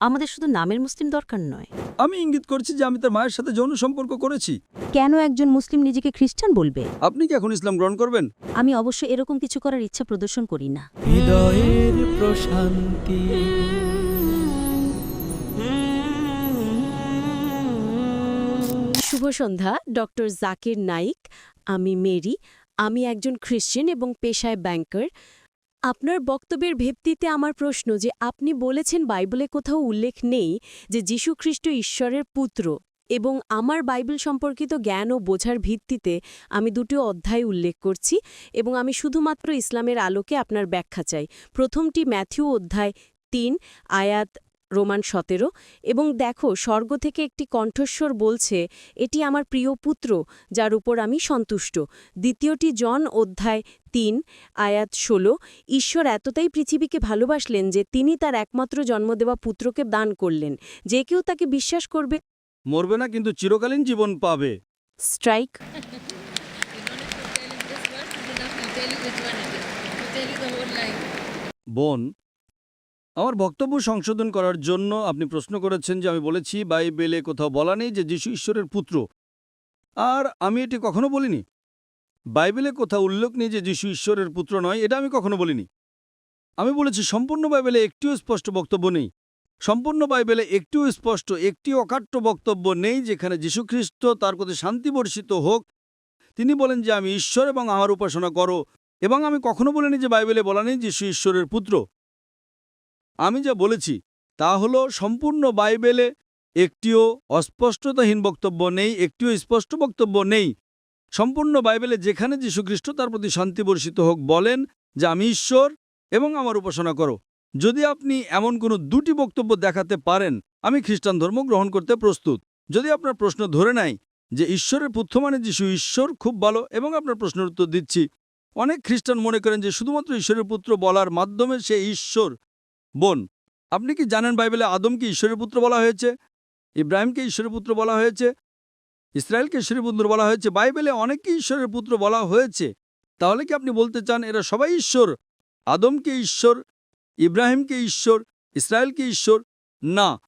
আমাদের শুধু নামের মুসলিম দরকার নয়। আমি ইঙ্গিত করছি যে আমি তার মায়ের সাথে যৌন সম্পর্ক করেছি। কেন একজন মুসলিম নিজেকে খ্রিস্টান বলবে? আপনি কি এখন ইসলাম গ্রহণ করবেন? আমি অবশ্য এরকম কিছু করার ইচ্ছা প্রদর্শন করি না। হৃদয়ের প্রশান্তি। শুভ সন্ধ্যা ডক্টর জাকির নাইক আমি মেরি আমি একজন খ্রিশ্চান এবং পেশায় ব্যাংকার। আপনার বক্তব্যের ভিত্তিতে আমার প্রশ্ন যে আপনি বলেছেন বাইবেলে কোথাও উল্লেখ নেই যে যীশুখ্রিস্ট ঈশ্বরের পুত্র এবং আমার বাইবেল সম্পর্কিত জ্ঞান ও বোঝার ভিত্তিতে আমি দুটো অধ্যায় উল্লেখ করছি এবং আমি শুধুমাত্র ইসলামের আলোকে আপনার ব্যাখ্যা চাই। প্রথমটি ম্যাথিউ অধ্যায় তিন, আয়াত রোমান সতেরো এবং দেখো স্বর্গ থেকে একটি কণ্ঠস্বর বলছে এটি আমার প্রিয় পুত্র যার উপর আমি সন্তুষ্ট। দ্বিতীয়টি জন অধ্যায় তিন আয়াত ষোলো ঈশ্বর এতটাই পৃথিবীকে ভালোবাসলেন যে তিনি তার একমাত্র জন্ম দেওয়া পুত্রকে দান করলেন। যে কেউ তাকে বিশ্বাস করবে মরবে না কিন্তু চিরকালীন জীবন পাবে। স্ট্রাইক। বোন আমার বক্তব্য সংশোধন করার জন্য আপনি প্রশ্ন করেছেন যে আমি বলেছি, বাইবেলে কোথাও বলা নেই যে যিশু ঈশ্বরের পুত্র। আর আমি এটি কখনো বলিনি। বাইবেলে কোথাও উল্লেখ নেই যে যিশু ঈশ্বরের পুত্র নয়, এটা আমি কখনো বলিনি। আমি বলেছি, সম্পূর্ণ বাইবেলে একটিও স্পষ্ট বক্তব্য নেই। সম্পূর্ণ বাইবেলে একটিও স্পষ্ট, একটি অকাট্য বক্তব্য নেই যেখানে যীশুখ্রিস্ট তার প্রতি শান্তি বর্ষিত হোক। তিনি বলেন যে, আমি ঈশ্বর এবং আমার উপাসনা করো। এবং আমি কখনো বলিনি যে বাইবেলে বলা নেই যিশু ঈশ্বরের পুত্র। আমি যা বলেছি তা হলো সম্পূর্ণ বাইবেলে একটিও অস্পষ্টতাহীন বক্তব্য নেই, একটিও স্পষ্ট বক্তব্য নেই। সম্পূর্ণ বাইবেলে যেখানে যীশুখ্রিস্ট তার প্রতি শান্তি বর্ষিত হোক বলেন যে, আমি ঈশ্বর এবং আমার উপাসনা করো। যদি আপনি এমন কোনো দুটি বক্তব্য দেখাতে পারেন, আমি খ্রিস্টান ধর্ম গ্রহণ করতে প্রস্তুত। যদি আপনার প্রশ্ন ধরে নেয় যে, ঈশ্বরের পুত্র মানে যিশু ঈশ্বর, খুব ভালো, এবং আপনার প্রশ্নের উত্তর দিচ্ছি। অনেক খ্রিস্টান মনে করেন যে, শুধুমাত্র ঈশ্বরের পুত্র বলার মাধ্যমে সে ঈশ্বর বোন, আপনি কি জানেন বাইবেলে আদমকে ঈশ্বরের পুত্র বলা হয়েছে? ইব্রাহিমকে ঈশ্বরের পুত্র বলা হয়েছে? ইসরায়েলকে ঈশ্বরের পুত্র বলা হয়েছে? বাইবেলে অনেককে ঈশ্বরের পুত্র বলা হয়েছে। তাহলে কি আপনি বলতে চান এরা সবাই ঈশ্বর? আদমকে ঈশ্বর? ইব্রাহিমকে ঈশ্বর? ইসরায়েলকে ঈশ্বর? না।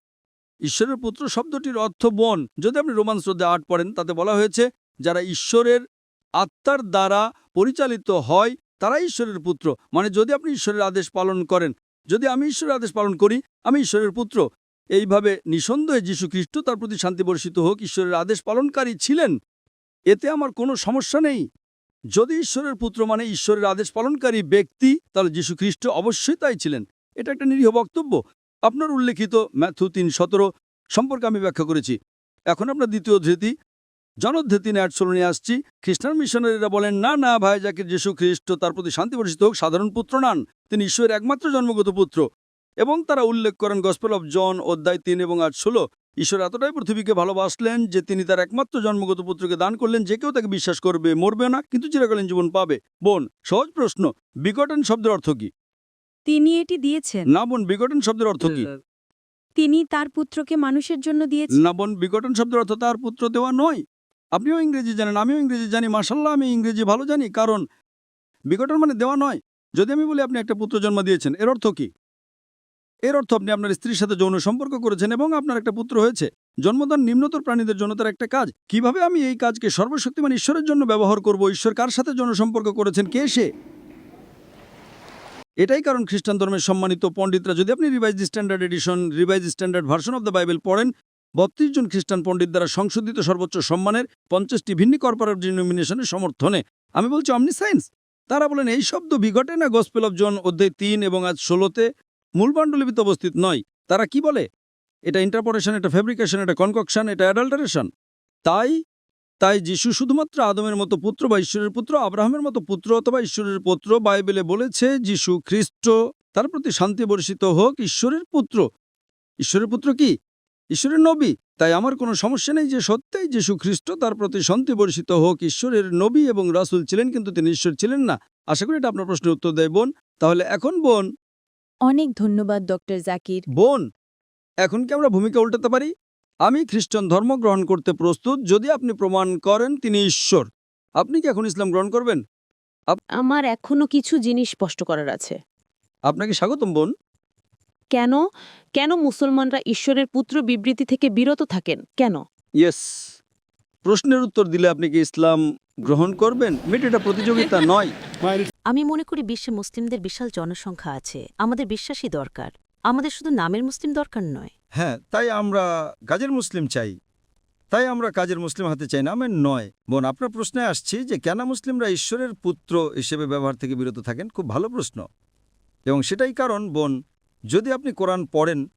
ঈশ্বরের পুত্র শব্দটির অর্থ বন। যদি আপনি রোমান শ্রদ্ধে আট পড়েন, তাতে বলা হয়েছে, যারা ঈশ্বরের আত্মার দ্বারা পরিচালিত হয় তারা ঈশ্বরের পুত্র। মানে যদি আপনি ঈশ্বরের আদেশ পালন করেন যদি আমি ঈশ্বরের আদেশ পালন করি, আমি ঈশ্বরের পুত্র। এইভাবে নিঃসন্দেহে যীশু খ্রিস্ট তার প্রতি শান্তি বর্ষিত হোক, ঈশ্বরের আদেশ পালনকারী ছিলেন। এতে আমার কোনো সমস্যা নেই। যদি ঈশ্বরের পুত্র মানে ঈশ্বরের আদেশ পালনকারী ব্যক্তি, তাহলে যীশু খ্রিস্ট অবশ্যই তাই ছিলেন। এটা একটা নিরীহ বক্তব্য। আপনার উল্লেখিত ম্যাথু তিন সতেরো সম্পর্কে আমি ব্যাখ্যা করেছি। এখন আপনার দ্বিতীয় ধৃতি জনধৃতি ন্যাট নিয়ে আসছি। খ্রিস্টান মিশনারিরা বলেন না না ভাই যাকে যীশু খ্রিস্ট তার প্রতি শান্তি বর্ষিত হোক সাধারণ পুত্র নান। তিনি ঈশ্বরের একমাত্র জন্মগত পুত্র। এবং তারা উল্লেখ করেন গসপেল অফ জন অধ্যায় তিন এবং আট ষোলো। ঈশ্বর এতটাই পৃথিবীকে ভালোবাসলেন যে তিনি তার একমাত্র জন্মগত পুত্রকে দান করলেন যে কেউ তাকে বিশ্বাস করবে মরবে না কিন্তু চিরকালীন জীবন পাবে। বোন সহজ প্রশ্ন বিকটন শব্দের অর্থ কি? তিনি এটি দিয়েছেন। না বোন বিকটন শব্দের অর্থ কি? তিনি তার পুত্রকে মানুষের জন্য দিয়েছেন। না বোন বিকটন শব্দের অর্থ তার পুত্র দেওয়া নয়। আপনিও ইংরেজি জানেন, আমিও ইংরেজি জানি মাসাল্লাহ আমি ইংরেজি ভালো জানি, কারণ বিকটন মানে দেওয়া নয়। যদি আমি বলি আপনি একটা পুত্র জন্ম দিয়েছেন, এর অর্থ কি? এর অর্থ আপনি আপনার স্ত্রীর সাথে যৌন সম্পর্ক করেছেন এবং আপনার একটা পুত্র হয়েছে। জন্মদান নিম্নতর প্রাণীদের জন্য তার একটা কাজ। কীভাবে আমি এই কাজকে সর্বশক্তিমান ঈশ্বরের জন্য ব্যবহার করব? ঈশ্বর কার সাথে যৌন সম্পর্ক করেছেন? কে সে? এটাই কারণ খ্রিস্টান ধর্মের সম্মানিত পণ্ডিতরা, যদি আপনি revise standard edition revise standard version of the Bible পড়েন বত্রিশ জন খ্রিস্টান পণ্ডিত দ্বারা সংশোধিত সর্বোচ্চ সম্মানের পঞ্চাশটি ভিন্ন কর্পোরেট ডিনোমিনেশনের সমর্থনে। আমি বলছি অমনি সায়েন্স তারা বলেন, এই শব্দ বিঘটে না গসপেল অফ জন অধ্যায় তিন এবং আজ ষোলোতে মূল পাণ্ডুলিপিতে উপস্থিত নয়। তারা কি বলে? এটা ইন্টারপোরেশন এটা ফেব্রিকেশন এটা কনককশন এটা অ্যাডাল্টারেশন তাই তাই যিশু শুধুমাত্র আদমের মতো পুত্র বা ঈশ্বরের পুত্র, আব্রাহামের মতো পুত্র অথবা ঈশ্বরের পুত্র বাইবেলে বলেছে যিশু খ্রিস্ট, তার প্রতি শান্তি বর্ষিত হোক, ঈশ্বরের পুত্র। ঈশ্বরের পুত্র কি? ঈশ্বরের নবী। তাই আমার কোনো সমস্যা নেই যে সত্যিই যিশু খ্রিস্ট তার প্রতি শান্তি বর্ষিত হোক। ঈশ্বরের নবী এবং রাসূল ছিলেন কিন্তু তিনি ঈশ্বর ছিলেন না। আশা করি এটা আপনার প্রশ্নের উত্তর দেয় বোন। তাহলে এখন বোন। অনেক ধন্যবাদ ডক্টর জাকির। বোন এখন কি আমরা ভূমিকা উল্টাতে পারি? আমি খ্রিস্টান ধর্ম গ্রহণ করতে প্রস্তুত। যদি আপনি প্রমাণ করেন তিনি ঈশ্বর। আপনি কি এখন ইসলাম গ্রহণ করবেন? আমার এখনও কিছু জিনিস স্পষ্ট করার আছে। আপনাকে স্বাগতম বোন। কেন? কেন মুসলমানরা ঈশ্বরের পুত্র বিবৃতি থেকে বিরত থাকেন? কেন? ইয়েস প্রশ্নের উত্তর দিলে আপনি কি ইসলাম গ্রহণ করবেন? এটা প্রতিযোগিতা নয়। আমি মনে করি বিশ্বে মুসলিমদের বিশাল জনসংখ্যা আছে। আমাদের বিশ্বাসই দরকার। আমাদের শুধু নামের মুসলিম দরকার নয়। হ্যাঁ তাই আমরা কাজের মুসলিম চাই। তাই আমরা কাজের মুসলিম হাতে চাই না আমার নয়। বোন আপনার প্রশ্নে আসছি যে কেন মুসলিমরা ঈশ্বরের পুত্র হিসেবে ব্যবহার থেকে বিরত থাকেন? খুব ভালো প্রশ্ন। এবং সেটাই কারণ বোন যদি আপনি কোরআন পড়েন,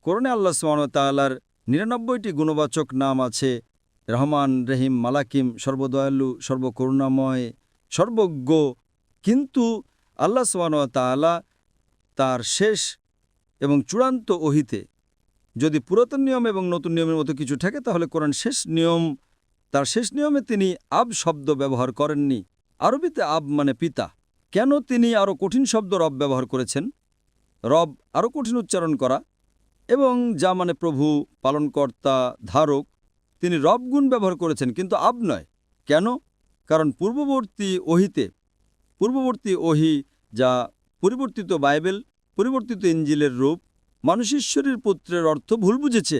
কোরআনে আল্লাহ সুবাহতাল্লার নিরানব্বইটি গুণবাচক নাম আছে, রহমান, রহিম, মালাকিম, সর্বদয়ালু, সর্বকরুণাময়, সর্বজ্ঞ। কিন্তু আল্লাহ সুবাহতাল্লাহ তার শেষ এবং চূড়ান্ত ওহিতে যদি পুরাতন নিয়ম এবং নতুন নিয়মের মতো কিছু থাকে, তাহলে কোরআন শেষ নিয়ম, তার শেষ নিয়মে তিনি আব শব্দ ব্যবহার করেননি। আরবিতে আব মানে পিতা। কেন তিনি আরও কঠিন শব্দ রব ব্যবহার করেছেন? রব আরও কঠিন উচ্চারণ করা এবং যা মানে প্রভু, পালনকর্তা, ধারক, তিনি রব গুণ ব্যবহার করেছেন, কিন্তু আব নয়। কেন? কারণ পূর্ববর্তী ওহিতে, পূর্ববর্তী ওহি যা পরিবর্তিত বাইবেল, পরিবর্তিত ইঞ্জিলের রূপ মানুষ ঈশ্বরের পুত্রের অর্থ ভুল বুঝেছে,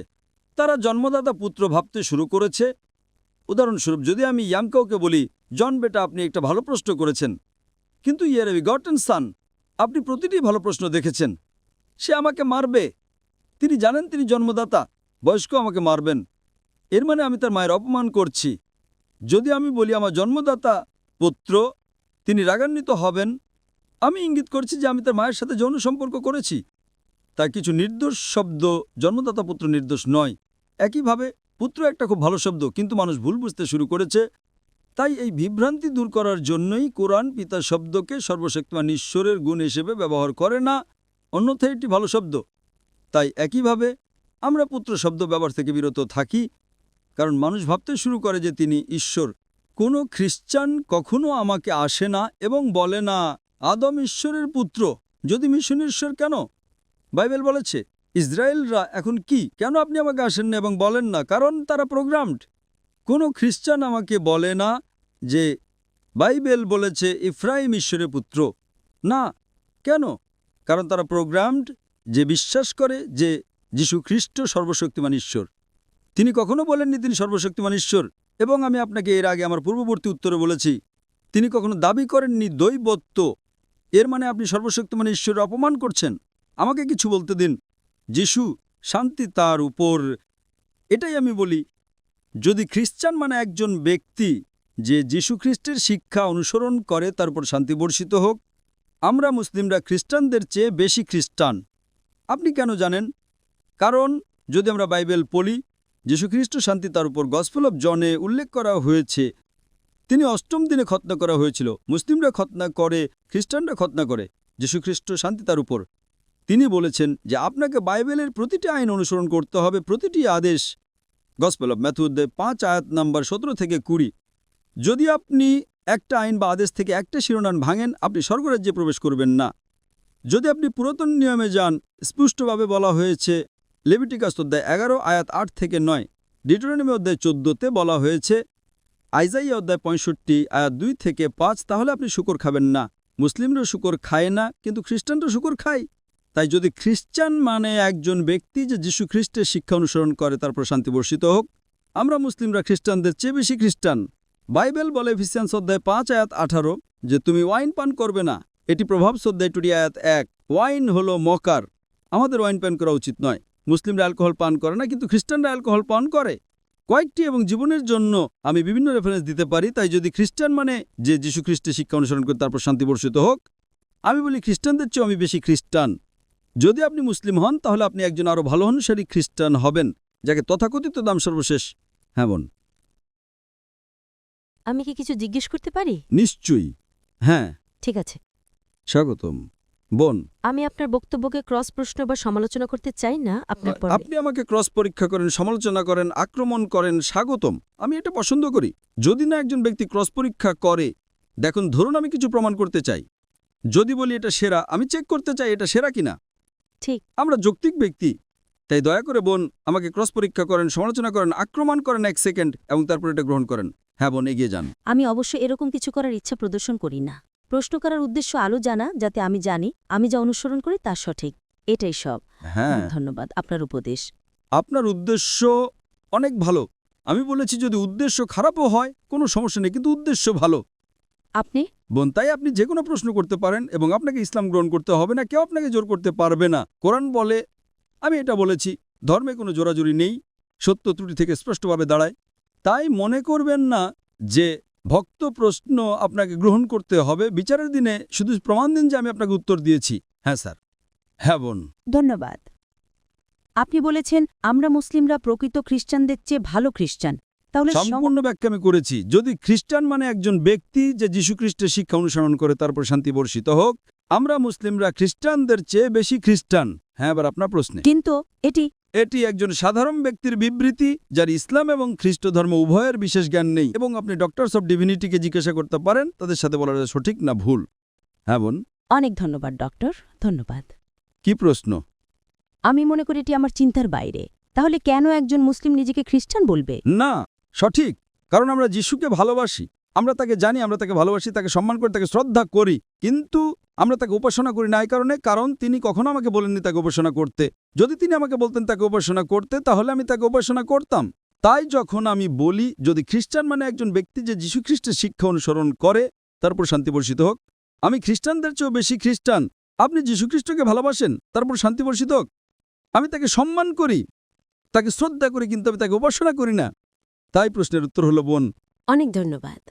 তারা জন্মদাতা পুত্র ভাবতে শুরু করেছে। উদাহরণস্বরূপ, যদি আমি ইয়াংকাউকে বলি, জন বেটা, আপনি একটা ভালো প্রশ্ন করেছেন, কিন্তু ইয়ের বি গটেন সান। আপনি প্রতিটি ভালো প্রশ্ন দেখেছেন। সে আমাকে মারবে। তিনি জানেন তিনি জন্মদাতা, বয়স্ক আমাকে মারবেন। এর মানে আমি তার মায়ের অপমান করছি। যদি আমি বলি আমার জন্মদাতা, পুত্র, তিনি রাগান্বিত হবেন, আমি ইঙ্গিত করছি যে আমি তার মায়ের সাথে যৌন সম্পর্ক করেছি। তাই কিছু নির্দোষ শব্দ জন্মদাতা পুত্র নির্দোষ নয়। একইভাবে পুত্র একটা খুব ভালো শব্দ, কিন্তু মানুষ ভুল বুঝতে শুরু করেছে। তাই এই বিভ্রান্তি দূর করার জন্যই কোরআন পিতা শব্দকে সর্বশক্তিমান ঈশ্বরের গুণ হিসেবে ব্যবহার করে না, অন্যথায় এটি ভালো শব্দ। তাই একইভাবে আমরা পুত্র শব্দ ব্যবহার থেকে বিরত থাকি, কারণ মানুষ ভাবতে শুরু করে যে তিনি ঈশ্বর। কোনো খ্রিস্টান কখনো আমাকে আসে না এবং বলে না, আদম ঈশ্বরের পুত্র, যদি মিশন ঈশ্বর কেন? বাইবেল বলেছে, ইসরায়েলরা এখন কি? কেন আপনি আমাকে আসেন না এবং বলেন না? কারণ তারা প্রোগ্রামড। কোনো খ্রিস্টান আমাকে বলে না যে, বাইবেল বলেছে ইফ্রাইম ঈশ্বরের পুত্র। না, কেন? কারণ তারা প্রোগ্রামড যে বিশ্বাস করে যে যীশু খ্রিস্ট সর্বশক্তিমান ঈশ্বর। তিনি কখনো বলেননি তিনি সর্বশক্তিমান ঈশ্বর, এবং আমি আপনাকে এর আগে আমার পূর্ববর্তী উত্তরে বলেছি, তিনি কখনো দাবি করেননি দৈবত্ব। এর মানে আপনি সর্বশক্তিমান ঈশ্বরের অপমান করছেন। আমাকে কিছু বলতে দিন। যিশু শান্তি তার উপর। এটাই আমি বলি যদি খ্রিস্টান মানে একজন ব্যক্তি যে যীশু খ্রিস্টের শিক্ষা অনুসরণ করে তার উপর শান্তি বর্ষিত হোক, আমরা মুসলিমরা খ্রিস্টানদের চেয়ে বেশি খ্রিস্টান। আপনি কেন জানেন? কারণ যদি আমরা বাইবেল পড়ি, যীশুখ্রিস্ট শান্তি তার উপর গসপেল অফ জনে উল্লেখ করা হয়েছে। তিনি অষ্টম দিনে খতনা করা হয়েছিল। মুসলিমরা খতনা করে, খ্রিস্টানরা খতনা করে, যীশুখ্রিস্ট শান্তি তার উপর। তিনি বলেছেন যে, আপনাকে বাইবেলের প্রতিটি আইন অনুসরণ করতে হবে, প্রতিটি আদেশ গসপেল অব ম্যাথুদ্দে পাঁচ আয়াত নাম্বার সতেরো থেকে কুড়ি। যদি আপনি একটা আইন বা আদেশ থেকে একটা শিরোনাম ভাঙেন, আপনি স্বর্গরাজ্যে প্রবেশ করবেন না। যদি আপনি পুরাতন নিয়মে যান, স্পষ্টভাবে বলা হয়েছে লেবিটিকাস অধ্যায় এগারো, আয়াত আট থেকে নয় ডিটোরনিমি অধ্যায় চোদ্দোতে বলা হয়েছে আইজাইয়া অধ্যায় পঁয়ষট্টি, আয়াত দুই থেকে পাঁচ, তাহলে আপনি শুকর খাবেন না। মুসলিমরা শুকর খায় না, কিন্তু খ্রিস্টানরা শুকর খায়। তাই যদি খ্রিস্টান মানে একজন ব্যক্তি যে যীশু খ্রিস্টের শিক্ষা অনুসরণ করে, তার প্রশান্তি বর্ষিত হোক। আমরা মুসলিমরা খ্রিস্টানদের চেয়ে বেশি খ্রিস্টান। বাইবেল বলে ফিসিয়ান্স অধ্যায় পাঁচ আয়াত আঠারো, যে তুমি ওয়াইন পান করবে না। এটি প্রভাব অধ্যায় টুটি আয়াত এক, ওয়াইন হলো মকার। আমাদের ওয়াইন পান করা উচিত নয়। মুসলিমরা অ্যালকোহল পান করে না, কিন্তু খ্রিস্টানরা অ্যালকোহল পান করে। কয়েকটি এবং জীবনের জন্য আমি বিভিন্ন রেফারেন্স দিতে পারি, তাই যদি খ্রিস্টান মানে যে যীশু খ্রিস্টের শিক্ষা অনুসরণ করে তারপর শান্তি বর্ষিত হোক। আমি বলি খ্রিস্টানদের চেয়েও আমি বেশি খ্রিস্টান। যদি আপনি মুসলিম হন তাহলে আপনি একজন আরও ভালো অনুসারী খ্রিস্টান হবেন যাকে তথাকথিত দাম সর্বশেষ। হ্যাঁ বোন। আমি কি কিছু জিজ্ঞেস করতে পারি? নিশ্চয়ই। হ্যাঁ। ঠিক আছে। স্বাগতম। বোন। আমি আপনার বক্তব্যকে ক্রস প্রশ্ন বা সমালোচনা করতে চাই না আপনার আপনি আমাকে ক্রস পরীক্ষা করেন সমালোচনা করেন আক্রমণ করেন স্বাগতম। আমি এটা পছন্দ করি। যদি না একজন ব্যক্তি ক্রস পরীক্ষা করে দেখুন ধরুন আমি কিছু প্রমাণ করতে চাই। যদি বলি এটা সেরা আমি চেক করতে চাই এটা সেরা কিনা। ঠিক। আমরা যৌক্তিক ব্যক্তি। তাই দয়া করে বোন আমাকে ক্রস পরীক্ষা করেন সমালোচনা করেন আক্রমণ করেন এক সেকেন্ড এবং তারপর এটা গ্রহণ করেন। হ্যাঁ বোন এগিয়ে যান। আমি অবশ্য এরকম কিছু করার ইচ্ছা প্রদর্শন করি না। প্রশ্ন করার উদ্দেশ্য আলো জানা যাতে আমি জানি আমি যা অনুসরণ করি তা সঠিক। এটাই সব। হ্যাঁ। ধন্যবাদ। আপনার উপদেশ। আপনার উদ্দেশ্য অনেক ভালো। আমি বলেছি যদি উদ্দেশ্য খারাপও হয় কোনো সমস্যা নেই কিন্তু উদ্দেশ্য ভালো। আপনি? বোন তাই আপনি যে কোনো প্রশ্ন করতে পারেন এবং আপনাকে ইসলাম গ্রহণ করতে হবে না কেউ আপনাকে জোর করতে পারবে না। কোরআন বলে আমি এটা বলেছি ধর্মে কোনো জোরাজুরি নেই সত্য ত্রুটি থেকে স্পষ্টভাবে দাঁড়ায়। তাই মনে করবেন না যে ভক্ত প্রশ্ন আপনাকে গ্রহণ করতে হবে বিচারের দিনে শুধু প্রমাণ দিন যে আমি আপনাকে উত্তর দিয়েছি। হ্যাঁ স্যার। হ্যাঁ বোন। ধন্যবাদ। আপনি বলেছেন আমরা মুসলিমরা প্রকৃত খ্রিস্টানদের চেয়ে ভালো খ্রিস্টান। তাহলে সম্পূর্ণ ব্যাখ্যা আমি করেছি। যদি খ্রিস্টান মানে একজন ব্যক্তি যে যীশু খ্রিস্টের শিক্ষা অনুসরণ করে তারপর শান্তি বর্ষিত হোক আমরা মুসলিমরা খ্রিস্টানদের চেয়ে বেশি খ্রিস্টান। হ্যাঁ এবার আপনার প্রশ্নে। কিন্তু এটি এটি একজন সাধারণ ব্যক্তির বিবৃতি যার ইসলাম এবং খ্রিস্ট ধর্ম উভয়ের বিশেষ জ্ঞান নেই। এবং আপনি ডক্টরস অব ডিভিনিটিকে জিজ্ঞাসা করতে পারেন তাদের সাথে বলা যায় সঠিক না ভুল। হ্যাঁ বোন? অনেক ধন্যবাদ ডক্টর ধন্যবাদ। কি প্রশ্ন? আমি মনে করি এটি আমার চিন্তার বাইরে। তাহলে কেন একজন মুসলিম নিজেকে খ্রিস্টান বলবে? না সঠিক। কারণ আমরা যিশুকে ভালোবাসি। আমরা তাকে জানি, আমরা তাকে ভালোবাসি, তাকে সম্মান করি, তাকে শ্রদ্ধা করি। কিন্তু আমরা তাকে উপাসনা করি না এই কারণে, কারণ তিনি কখনো আমাকে বলেননি তাকে উপাসনা করতে। যদি তিনি আমাকে বলতেন তাকে উপাসনা করতে, তাহলে আমি তাকে উপাসনা করতাম। তাই যখন আমি বলি, যদি খ্রিস্টান মানে একজন ব্যক্তি যে যীশুখ্রিস্টের শিক্ষা অনুসরণ করে, তারপর শান্তি বর্ষিত হোক। আমি খ্রিস্টানদের চেয়েও বেশি খ্রিস্টান। আপনি যীশুখ্রিস্টকে ভালোবাসেন, তারপর শান্তি বর্ষিত হোক। আমি তাকে সম্মান করি, তাকে শ্রদ্ধা করি, কিন্তু আমি তাকে উপাসনা করি না। তাই প্রশ্নের উত্তর হলো বোন। অনেক ধন্যবাদ।